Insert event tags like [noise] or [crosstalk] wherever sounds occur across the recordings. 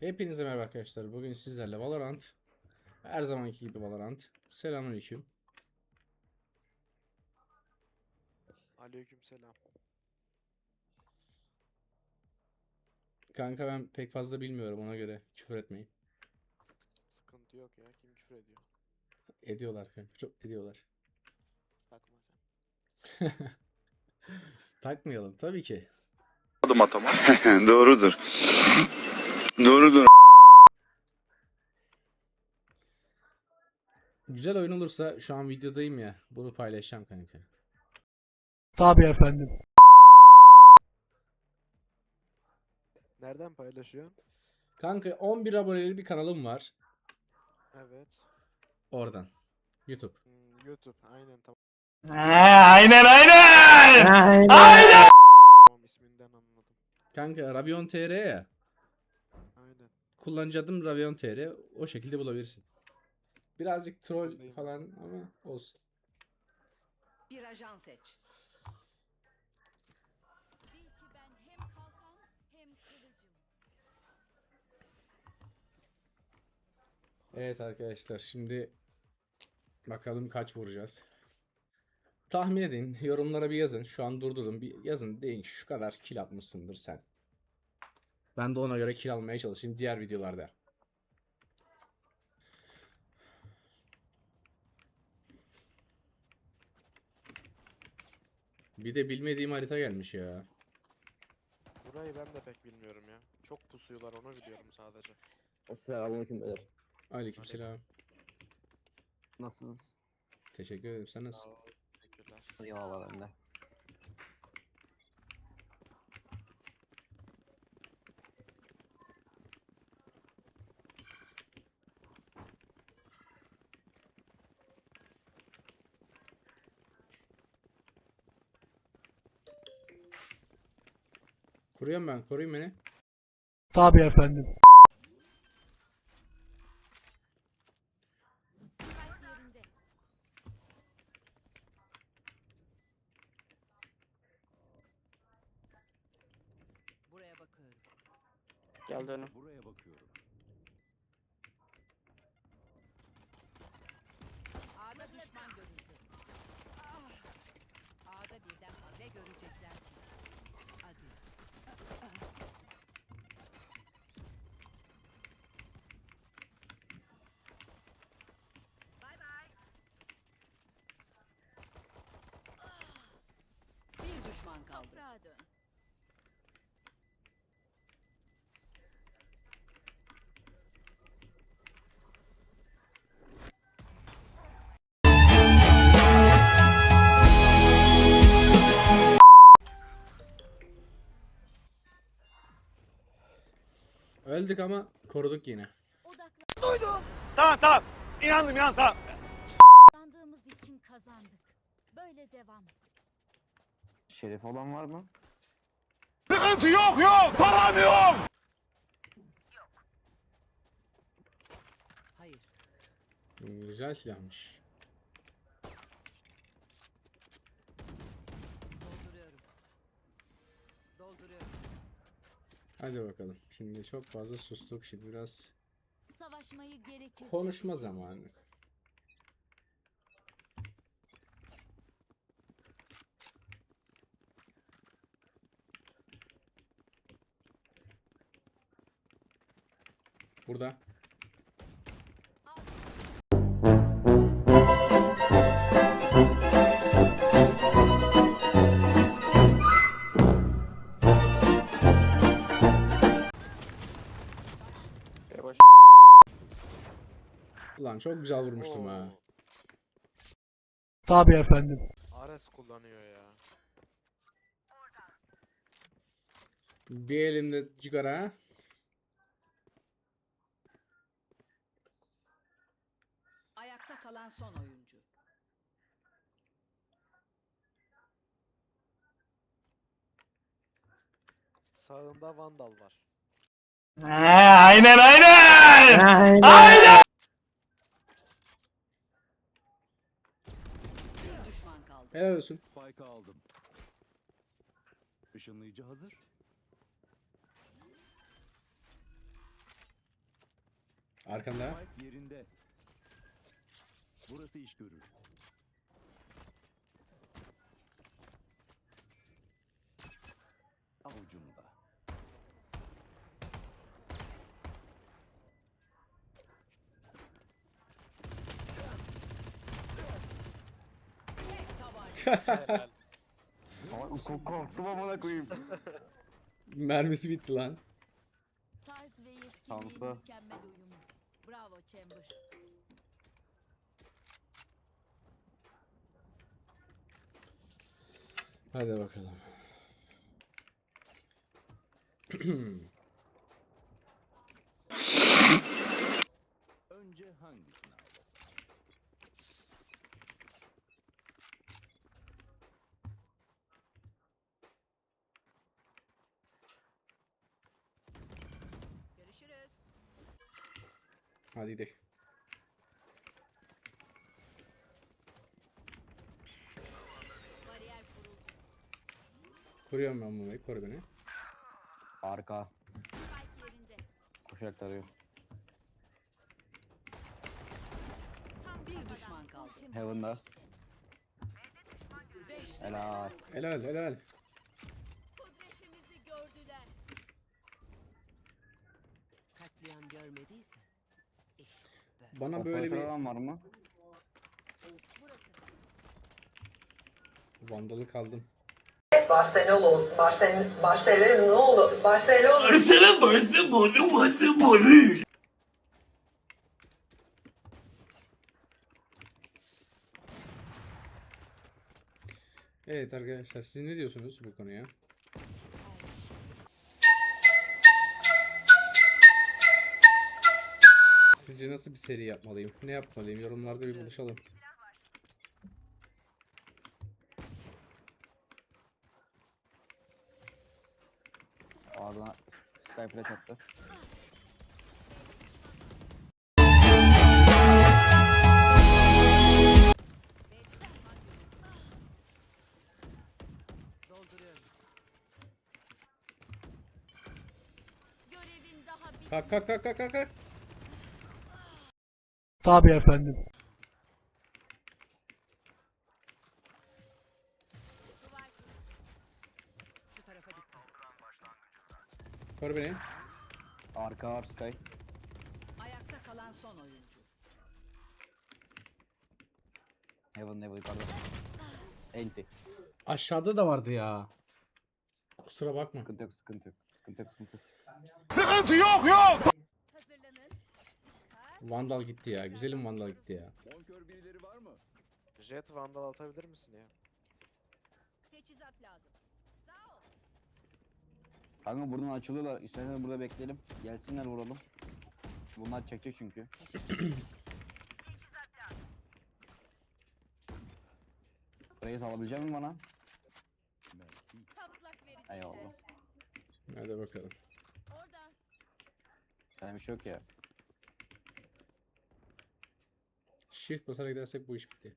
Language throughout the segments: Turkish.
Hepinize merhaba arkadaşlar. Bugün sizlerle Valorant. Her zamanki gibi Valorant. Selamünaleyküm. Aleykümselam. Kanka ben pek fazla bilmiyorum ona göre küfür etmeyin. Sıkıntı yok ya. Kim küfür ediyor? Ediyorlar kanka. Çok ediyorlar. Takma sen. [laughs] Takmayalım tabii ki. adım atama. [laughs] Doğrudur. Doğrudur. Güzel oyun olursa şu an videodayım ya. Bunu paylaşacağım kanka. Tabii efendim. Nereden paylaşıyorsun? Kanka 11 aboneli bir kanalım var. Evet. Oradan. YouTube. Hmm, YouTube. Aynen tamam. aynen aynen. Aynen. Tamam isminden anladım. Kanka Ravion TR ya. Kullanıcı adım Ravion TR. O şekilde bulabilirsin. Birazcık troll falan ama olsun. Bir ajan seç. Bil ki ben hem kalkan hem kılıcım. Evet arkadaşlar şimdi bakalım kaç vuracağız. Tahmin edin yorumlara bir yazın. Şu an durdurun bir yazın deyin şu kadar kill atmışsındır sen. Ben de ona göre kill almaya çalışayım diğer videolarda. Bir de bilmediğim harita gelmiş ya. Burayı ben de pek bilmiyorum ya. Çok pusuyorlar onu biliyorum sadece. Selamünaleyküm beyler. Aleykümselam. Nasılsınız? Teşekkür ederim. Sen nasılsın? Teşekkürler. Eyvallah ben de. Kuruyorum ben. Koruyun beni. Tabii efendim. Geldi önüm. Buraya bakıyorum. A'da düşman görüldü. Ah! A'da birden hamle görecekler. Öldük ama koruduk yine. Odaklan. Tamam tamam. İnandım inan tamam. Odaklandığımız için kazandık. Böyle devam. Şerif olan var mı? Sıkıntı yok yok. Param yok. Hayır. Güzel silahmış. Dolduruyorum. Dolduruyorum. Hadi bakalım. Şimdi çok fazla sustuk. Şimdi biraz Savaşmayı gerekirse. konuşma zamanı. Burada. Baş. Ulan çok güzel vurmuştum ha. Oo, Tabii efendim. Ares kullanıyor ya. Bir elimde cigara. Ayakta kalan son oyuncu. Sağında Vandal var. aynen aynen. Aynen. Kaldı. Helal olsun. Spike aldım. Işınlayıcı hazır. Arkanda. Spike yerinde. Burası iş görür. Avucumda. Helal. Ko- korktum amına koyayım. Mermisi bitti lan. Tarz ve Şansa. mükemmel uyumu. Bravo Chamber. Hadi bakalım. Önce hangisini Hadi gidelim. Bariyer kuruldu. Kuruyorum ben bombayı. Koru beni. Arka. Spike yerinde. Koşarak tarıyor. Tam Bir düşman kaldı. Heaven'da. Helal. Helal helal. Kudretimizi gördüler. Katliam görmediyse. Bana böyle bir var mı? Vandalı kaldım. Barcelona, Barcelona, Barcelona, Barcelona. Evet arkadaşlar siz ne diyorsunuz bu konuya? Sizce nasıl bir seri yapmalıyım? Ne yapmalıyım? Yorumlarda bir buluşalım. Ardına Sky flash attı. Kalk kalk kalk kalk kalk. Tabii efendim. Koru beni. Arka var Sky. Ayakta kalan son oyuncu. Heaven Heaven yukarıda. Enti. Aşağıda da vardı ya. Kusura bakma. Sıkıntı yok sıkıntı yok. Sıkıntı yok sıkıntı yok. Sıkıntı yok yok. Vandal gitti ya. Güzelim Vandal gitti ya. Bonkör birileri var mı? Jet Vandal atabilir misin ya? Teçhizat lazım. Sağ ol. Kanka buradan açılıyorlar. İstersen burada bekleyelim. Gelsinler vuralım. Bunlar çekecek çünkü. Reis alabilecek misin bana? Mersi. Patlak verecekler. Eyvallah. Hadi bakalım. Orada. Yani bir şey yok ya. Shift basarak gidersek bu iş bitti.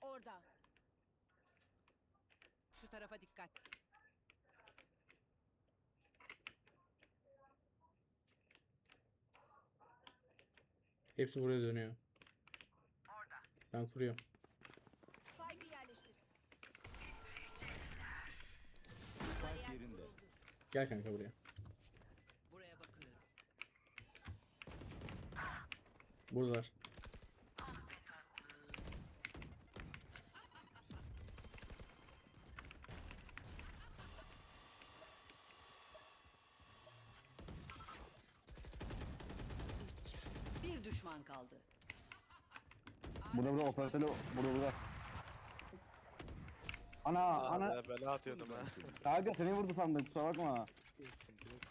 Orada. Şu tarafa dikkat. Hepsi buraya dönüyor. Ben kuruyorum. Spike'ı yerleştir. Spike yerinde. Gel kanka. Buraya bakıyorum. Buradalar. Bir düşman kaldı. Burada burada operatörü burada burada. Ana ana. Bela atıyordum ha. Kanka seni vurdu sandım kusura bakma. Sıkıntı yok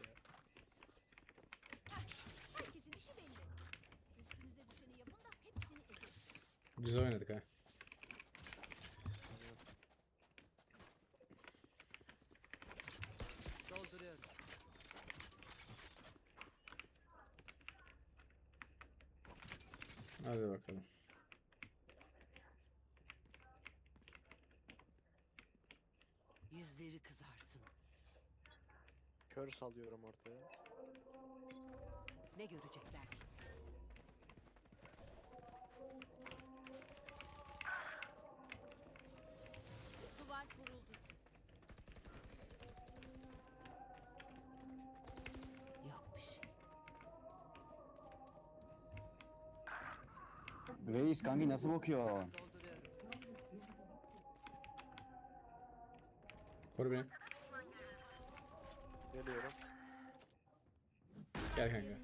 Güzel oynadık ha. Dolduruyorum. Hadi bakalım. Yüzleri kızarsın. Kör salıyorum ortaya. Ne görecekler ki? Duvar kuruldu. Yok bir şey. Reis kanki nasıl bakıyor? Koru beni. Geliyorum. Gel kanka.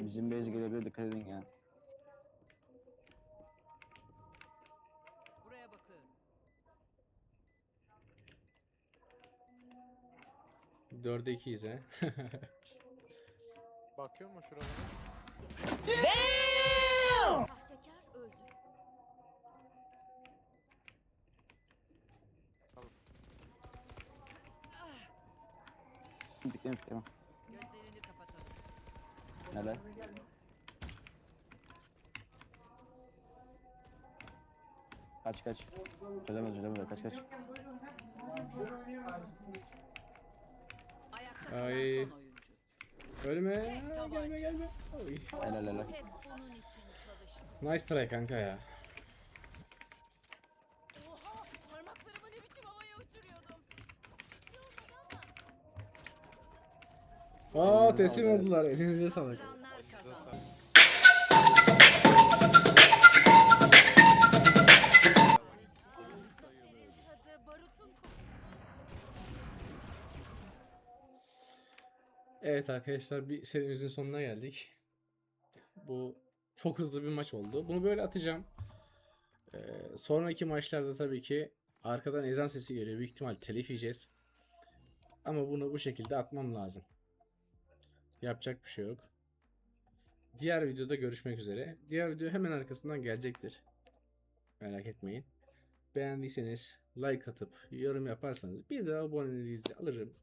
Bizim base gelebilir dikkat edin ya. 4'e 2'yiz he. [laughs] Bakıyor mu şuralara? Sahtekar öldü. Bitti mi bitti mi? Gözlerini kapatalım. Helal. Kaç kaç. Çözemez çözemez kaç kaç. Ay. kalan son oyuncu. Ölme. Gelme gelme. Oy. Helal helal. Hep bunun için çalıştım. Nice try kanka ya. Oha! Parmaklarımı ne biçim havaya uçuruyordum. Bir şey olmadı ama. Aa teslim oldular. Elinize sağlık. Evet arkadaşlar bir serimizin sonuna geldik. Bu çok hızlı bir maç oldu. Bunu böyle atacağım. Ee, sonraki maçlarda tabii ki arkadan ezan sesi geliyor. Büyük ihtimal telif yiyeceğiz. Ama bunu bu şekilde atmam lazım. Yapacak bir şey yok. Diğer videoda görüşmek üzere. Diğer video hemen arkasından gelecektir. Merak etmeyin. Beğendiyseniz like atıp yorum yaparsanız bir de aboneliğinizi alırım.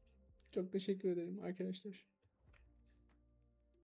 Çok teşekkür ederim arkadaşlar.